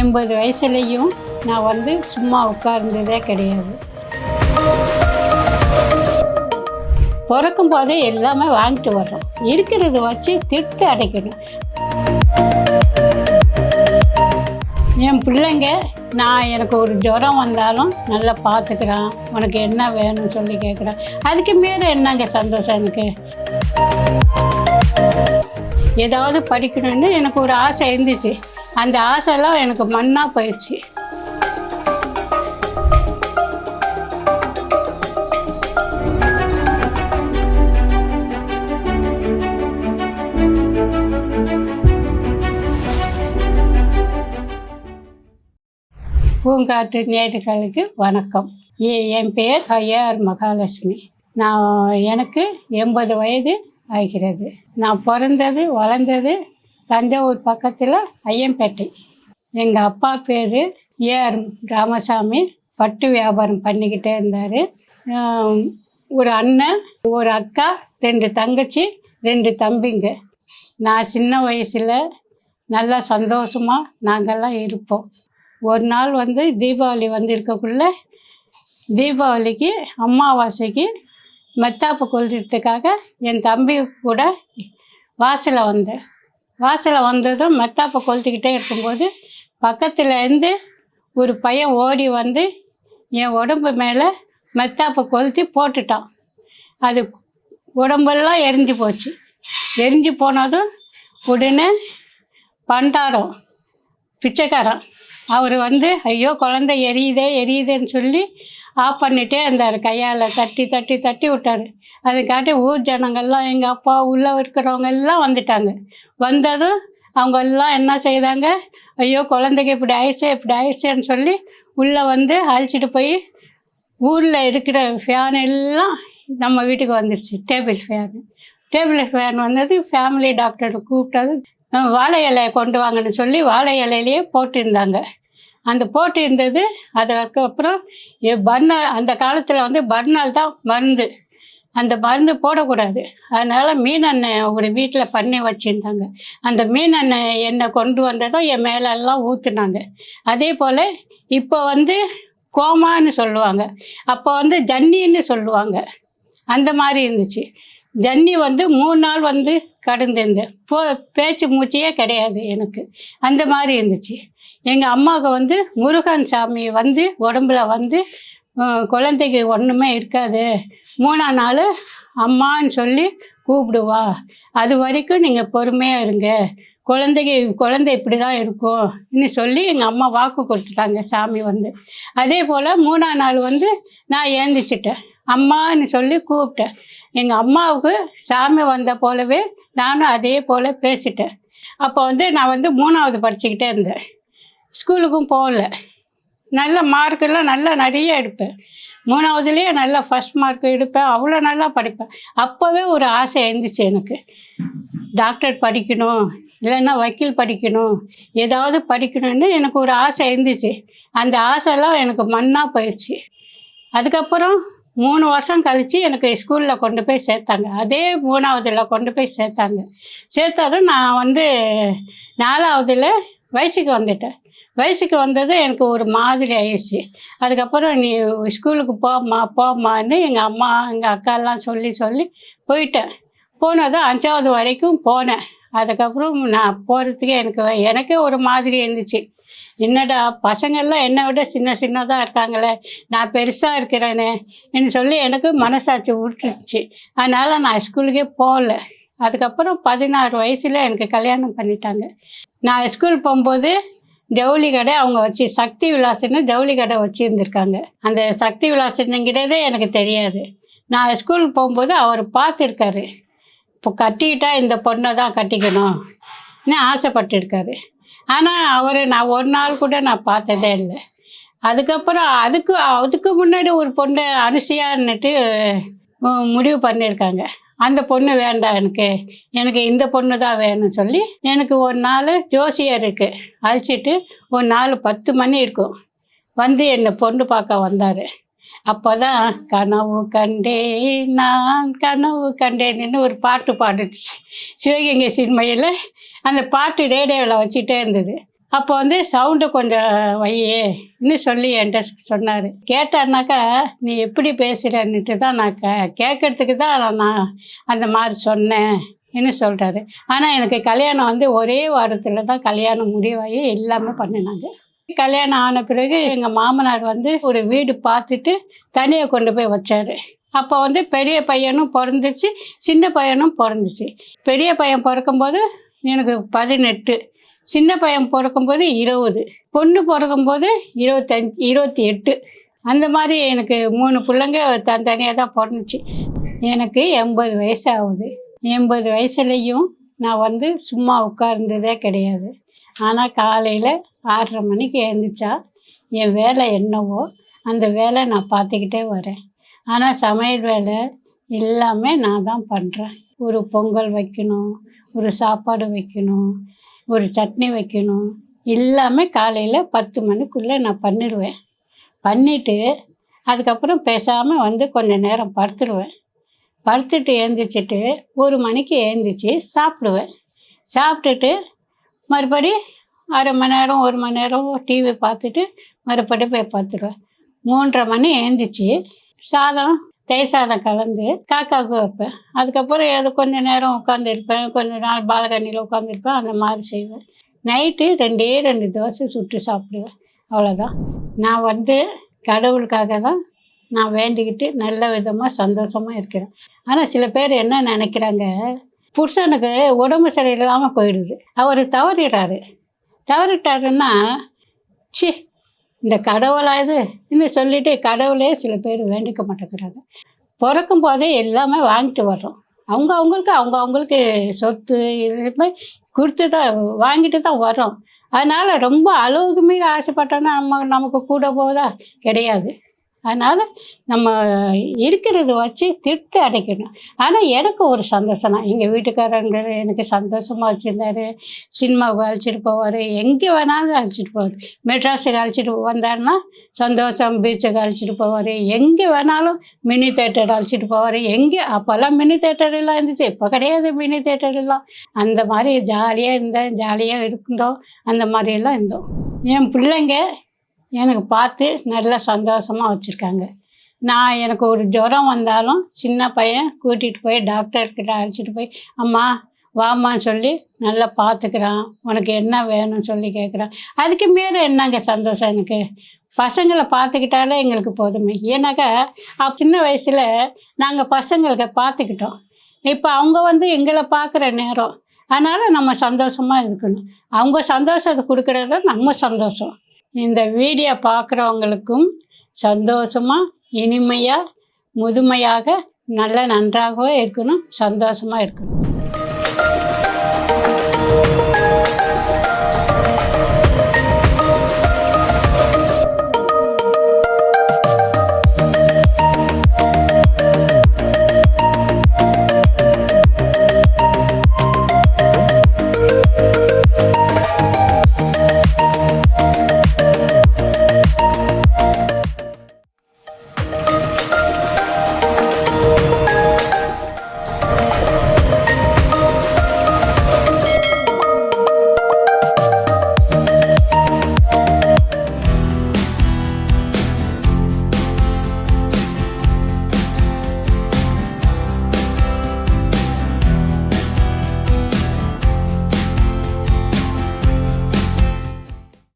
எண்பது வயசுலேயும் நான் வந்து சும்மா உட்கார்ந்ததே கிடையாது. பிறக்கும் போதே எல்லாமே வாங்கிட்டு வர்றோம். இருக்கிறத வச்சு திட்டு அடைக்கணும். என் பிள்ளைங்க நான் எனக்கு ஒரு ஜுரம் வந்தாலும் நல்லா பார்த்துக்கிறான். உனக்கு என்ன வேணும்னு சொல்லி கேட்குறான். அதுக்கு மேலே என்னங்க சந்தோஷம் எனக்கு? ஏதாவது படிக்கணும்னு எனக்கு ஒரு ஆசை இருந்துச்சு. அந்த ஆசைலாம் எனக்கு மண்ணாக போயிடுச்சு. பூங்காற்று நேர்களுக்கு வணக்கம். என் பெயர் ஐயார் மகாலட்சுமி. நான் எனக்கு எண்பது வயது ஆகிறது. நான் பிறந்தது வளர்ந்தது தஞ்சாவூர் பக்கத்தில் ஐயம்பேட்டை. எங்கள் அப்பா பேர் ஏஆர் ராமசாமி. பட்டு வியாபாரம் பண்ணிக்கிட்டே இருந்தார். ஒரு அண்ணன் ஒரு அக்கா ரெண்டு தங்கச்சி ரெண்டு தம்பிங்க. நான் சின்ன வயசில் நல்லா சந்தோஷமாக நாங்கள்லாம் இருப்போம். ஒரு நாள் வந்து தீபாவளி வந்து இருக்கக்குள்ள தீபாவளிக்கு அமாவாசைக்கு மெத்தாப்பு கொளுத்துறதுக்காக என் தம்பி கூட வாசலில் வந்தேன். வாசலில் வந்ததும் மெத்தாப்பை கொளுத்துக்கிட்டே இருக்கும்போது பக்கத்தில் இருந்து ஒரு பையன் ஓடி வந்து என் உடம்பு மேலே மெத்தாப்பை கொளுத்தி போட்டுட்டான். அது உடம்பெல்லாம் எரிஞ்சு போச்சு. எரிஞ்சு போனதும் உடனே பண்டாரம் பிச்சைக்காரன். அவர் வந்து ஐயோ குழந்தை எரியுதே எரியுதேன்னு சொல்லி ஆஃப் பண்ணிட்டே இருந்தார். கையால் தட்டி தட்டி தட்டி விட்டாரு. அதுக்காட்டி ஊர் ஜனங்கள்லாம் எங்கள் அப்பா உள்ளே இருக்கிறவங்க எல்லாம் வந்துட்டாங்க. வந்ததும் அவங்க எல்லாம் என்ன செய்தாங்க? ஐயோ குழந்தைக்கு இப்படி ஆயிடுச்சு இப்படி ஆயிடுச்சேன்னு சொல்லி உள்ளே வந்து அழிச்சிட்டு போய் ஊரில் இருக்கிற ஃபேன் எல்லாம் நம்ம வீட்டுக்கு வந்துருச்சு. டேபிள் ஃபேன் டேபிள் ஃபேன் வந்தது ஃபேமிலி டாக்டர் கூப்பிட்டது வாழை இலையை கொண்டு வாங்கன்னு சொல்லி வாழை இலையிலேயே போட்டிருந்தாங்க. அந்த போட்டு இருந்தது. அதுக்கப்புறம் எ- பர்னர் அந்த காலத்தில் வந்து பர்னால் தான் மருந்து. அந்த மருந்து போடக்கூடாது. அதனால் மீன் எண்ணெய் ஒரு வீட்டில் பண்ணி வச்சுருந்தாங்க. அந்த மீன் எண்ணெய் எண்ணெய் கொண்டு வந்ததும் என் மேலெல்லாம் ஊற்றுனாங்க அதே போல் இப்போ வந்து கோமான்னு சொல்லுவாங்க. அப்போ வந்து ஜன்னின்னு சொல்லுவாங்க. அந்த மாதிரி இருந்துச்சு. ஜன்னி வந்து மூணு நாள் வந்து கடந்திருந்தேன் போ பேச்சு மூச்சையே கிடையாது எனக்கு. அந்த மாதிரி இருந்துச்சு. எங்கள் அம்மாவுக்கு வந்து முருகன் சாமி வந்து உடம்புல வந்து குழந்தைக்கு ஒன்றுமே இருக்காது. மூணாம் நாள் அம்மான்னு சொல்லி கூப்பிடுவா. அது வரைக்கும் நீங்கள் பொறுமையாக இருங்க. குழந்தைக்கு குழந்தை இப்படி தான் இருக்கும் இன்னும் சொல்லி எங்கள் அம்மா வாக்கு கொடுத்துட்டாங்க சாமி வந்து. அதே போல் மூணாம் நாள் வந்து நான் ஏந்திச்சிட்டேன். அம்மான்னு சொல்லி கூப்பிட்டேன். எங்கள் அம்மாவுக்கு சாமி வந்த போலவே நானும் அதே போல் பேசிட்டேன். அப்போ வந்து நான் வந்து மூணாவது படிச்சுக்கிட்டே இருந்தேன். ஸ்கூலுக்கும் போகல. நல்ல மார்க்கெல்லாம் நல்லா நிறைய எடுப்பேன். மூணாவதுலேயே நல்லா ஃபஸ்ட் மார்க் எடுப்பேன். அவ்வளோ நல்லா படிப்பேன். அப்போவே ஒரு ஆசை இருந்துச்சு எனக்கு. டாக்டர் படிக்கணும் இல்லைன்னா வக்கீல் படிக்கணும் ஏதாவது படிக்கணும்னு எனக்கு ஒரு ஆசை இருந்துச்சு. அந்த ஆசைலாம் எனக்கு மண்ணாக போயிடுச்சு. அதுக்கப்புறம் மூணு வருஷம் கழித்து எனக்கு ஸ்கூலில் கொண்டு போய் சேர்த்தாங்க. அதே மூணாவதுல கொண்டு போய் சேர்த்தாங்க. சேர்த்தாலும் நான் வந்து நாலாவதுல வயசுக்கு வந்துட்டேன். வயசுக்கு வந்ததும் எனக்கு ஒரு மாதிரி ஆயிடுச்சு. அதுக்கப்புறம் நீ ஸ்கூலுக்கு போம்மா போம்மான்னு எங்கள் அம்மா எங்கள் அக்காலாம் சொல்லி சொல்லி போயிட்டேன். போனதும் அஞ்சாவது வரைக்கும் போனேன். அதுக்கப்புறம் நான் போகிறதுக்கே எனக்கு எனக்கே ஒரு மாதிரி இருந்துச்சு. என்னடா பசங்கள்லாம் என்னை விட சின்ன சின்னதாக இருக்காங்களே நான் பெருசாக இருக்கிறேனே என்று சொல்லி எனக்கு மனசாட்சி விட்டுருச்சு அதனால் நான் ஸ்கூலுக்கே போகல. அதுக்கப்புறம் பதினாறு வயசில் எனக்கு கல்யாணம் பண்ணிட்டாங்க. நான் ஸ்கூல் போகும்போது ஜவுளி கடை அவங்க வச்சு சக்தி விலாசன்னு ஜவுளி கடை வச்சுருந்துருக்காங்க. அந்த சக்தி விலாசனுங்கிறதே எனக்கு தெரியாது. நான் ஸ்கூல் போகும்போது அவர் பார்த்துருக்காரு. இப்போ கட்டிக்கிட்டா இந்த பொண்ணை தான் கட்டிக்கணும்னு ஆசைப்பட்டுருக்காரு. ஆனால் அவர் நான் ஒரு நாள் கூட நான் பார்த்ததே இல்லை. அதுக்கப்புறம் அதுக்கு அதுக்கு முன்னாடி ஒரு பொண்ணு அனுசியான்னுட்டு முடிவு பண்ணியிருக்காங்க. அந்த பொண்ணு வேண்டாம் எனக்கு. எனக்கு இந்த பொண்ணு தான் வேணும்னு சொல்லி எனக்கு ஒரு நாள் ஜோசியர் இருக்குது அழைச்சிட்டு ஒரு நாள் பத்து மணி இருக்கும். வந்து என்னை பொண்ணு பார்க்க வந்தார். அப்போ தான் கனவு கண்டே நான் கனவு கண்டேன்னு ஒரு பாட்டு பாடுச்சு. சிவகங்கை சினிமையில் அந்த பாட்டு ரேடியோவில் வச்சுட்டே இருந்தது. அப்போ வந்து சவுண்டு கொஞ்சம் வையே இன்னும் சொல்லி என்கிட்ட சொன்னார். கேட்டானாக்கா நீ எப்படி பேசுகிறன்னுட்டு தான் நான் கே கேட்கறதுக்கு தான் நான் அந்த மாதிரி சொன்னேன் என்ன சொல்கிறாரு ஆனால் எனக்கு கல்யாணம் வந்து ஒரே வாரத்தில் தான் கல்யாணம் முடிவாகி எல்லாமே பண்ணினாங்க. கல்யாணம் ஆன பிறகு எங்கள் மாமனார் வந்து ஒரு வீடு பார்த்துட்டு தனியாக கொண்டு போய் வச்சார். அப்போ வந்து பெரிய பையனும் பிறந்துச்சு சின்ன பையனும் பிறந்துச்சு. பெரிய பையன் பிறக்கும்போது எனக்கு பதினெட்டு. சின்ன பையன் பிறக்கும்போது இருபது பொண்ணு பிறக்கும்போது இருபத்தஞ்சி இருபத்தி எட்டு. அந்த மாதிரி எனக்கு மூணு பிள்ளைங்க தனித்தனியாக தான் பிறந்துச்சு. எனக்கு எண்பது வயசு ஆகுது எண்பது வயசுலேயும் நான் வந்து சும்மா உட்கார்ந்ததே கிடையாது. ஆனால் காலையில் ஆறரை மணிக்கு எழுந்திரிச்சா என் வேலை என்னவோ அந்த வேலை நான் பார்த்துக்கிட்டே வரேன். ஆனால் சமையல் வேலை எல்லாமே நான் தான் பண்ணுறேன் ஒரு பொங்கல் வைக்கணும் ஒரு சாப்பாடு வைக்கணும் ஒரு சட்னி வைக்கணும். எல்லாமே காலையில் பத்து மணிக்குள்ளே நான் பண்ணிடுவேன். பண்ணிவிட்டு அதுக்கப்புறம் பேசாமல் வந்து கொஞ்சம் நேரம் படுத்துடுவேன் படுத்துட்டு எழுந்திரிச்சிட்டு ஒரு மணிக்கு எழுந்திரிச்சி சாப்பிடுவேன். சாப்பிட்டுட்டு மறுபடி அரை மணி நேரம் ஒரு மணி நேரம் டிவி பார்த்துட்டு மறுபடி போய் பார்த்துருவேன் மூன்றரை மணி எழுந்திரிச்சி சாதம் தயிர் சாதம் கலந்து காக்காவுக்கு வைப்பேன். அதுக்கப்புறம் ஏதோ கொஞ்ச நேரம் உட்காந்துருப்பேன் கொஞ்ச நாள் பாலகனியில் உட்காந்துருப்பேன் அந்த மாதிரி செய்வேன். நைட்டு ரெண்டே ரெண்டு தோசை சுட்டு சாப்பிடுவேன். அவ்வளோதான் நான் வந்து கடவுளுக்காக தான் நான் வேண்டிக்கிட்டு நல்ல விதமாக சந்தோஷமாக இருக்கிறேன். ஆனால் சில பேர் என்ன நினைக்கிறாங்க புருஷனுக்கு உடம்பு சரியில்லாமல் போயிடுது. அவர் தவறிடுறாரு. தவறிட்டாருன்னா சி இந்த கடவுளாது இன்னும் சொல்லிட்டு கடவுளே சில பேர் வேண்டிக்க மாட்டேங்கிறாங்க. பிறக்கும் போதே எல்லாமே வாங்கிட்டு வர்றோம். அவங்க அவங்களுக்கு அவங்க அவங்களுக்கு சொத்து எல்லாமே கொடுத்து தான் வாங்கிட்டு தான் வரோம் அதனால் ரொம்ப அளவுக்கு மீறி ஆசைப்பட்டோன்னா நம்ம நமக்கு கூட போதா கிடையாது. அதனால் நம்ம இருக்கிறத வச்சு திருப்தி அடைக்கணும். ஆனால் எனக்கு ஒரு சந்தோஷம் தான். எங்கள் வீட்டுக்காரங்க எனக்கு சந்தோஷமாக வச்சுருந்தாரு. சினிமாவுக்கு அழைச்சிட்டு போவார். எங்கே வேணாலும் அழைச்சிட்டு போவார். மெட்ராஸுக்கு அழைச்சிட்டு வந்தாருன்னா சந்தோஷம் பீச்சுக்கு அழைச்சிட்டு போவார். எங்கே வேணாலும் மினி தேட்டர் அழைச்சிட்டு போவார். எங்கே அப்போல்லாம் மினி தேட்டர் எல்லாம் இருந்துச்சு. இப்போ கிடையாது மினி தேட்டர் எல்லாம் அந்த மாதிரி ஜாலியாக இருந்தேன் ஜாலியாக இருந்தோம். அந்த மாதிரியெல்லாம் இருந்தோம். என் பிள்ளைங்க எனக்கு பார்த்து நல்லா சந்தோஷமாக வச்சுருக்காங்க. நான் எனக்கு ஒரு ஜுரம் வந்தாலும் சின்ன பையன் கூட்டிகிட்டு போய் டாக்டர்கிட்ட அழைச்சிட்டு போய் அம்மா வாம்மான்னு சொல்லி நல்லா பார்த்துக்கிறான். உனக்கு என்ன வேணும்னு சொல்லி கேட்குறான். அதுக்கு மேலே என்னங்க சந்தோஷம் எனக்கு? பசங்களை பார்த்துக்கிட்டாலே எங்களுக்கு போதுமே. ஏன்னாக்கா சின்ன வயசில் நாங்கள் பசங்களுக்கு பார்த்துக்கிட்டோம். இப்போ அவங்க வந்து எங்களை பார்க்குற நேரம். அதனால் நம்ம சந்தோஷமாக இருக்கணும். அவங்க சந்தோஷத்தை கொடுக்குறது தான் நம்ம சந்தோஷம். இந்த வீடியோ பார்க்குறவங்களுக்கும் சந்தோஷமாக இனிமையாக முதுமையாக நல்ல நன்றாகவே இருக்கணும் சந்தோஷமாக இருக்கணும்.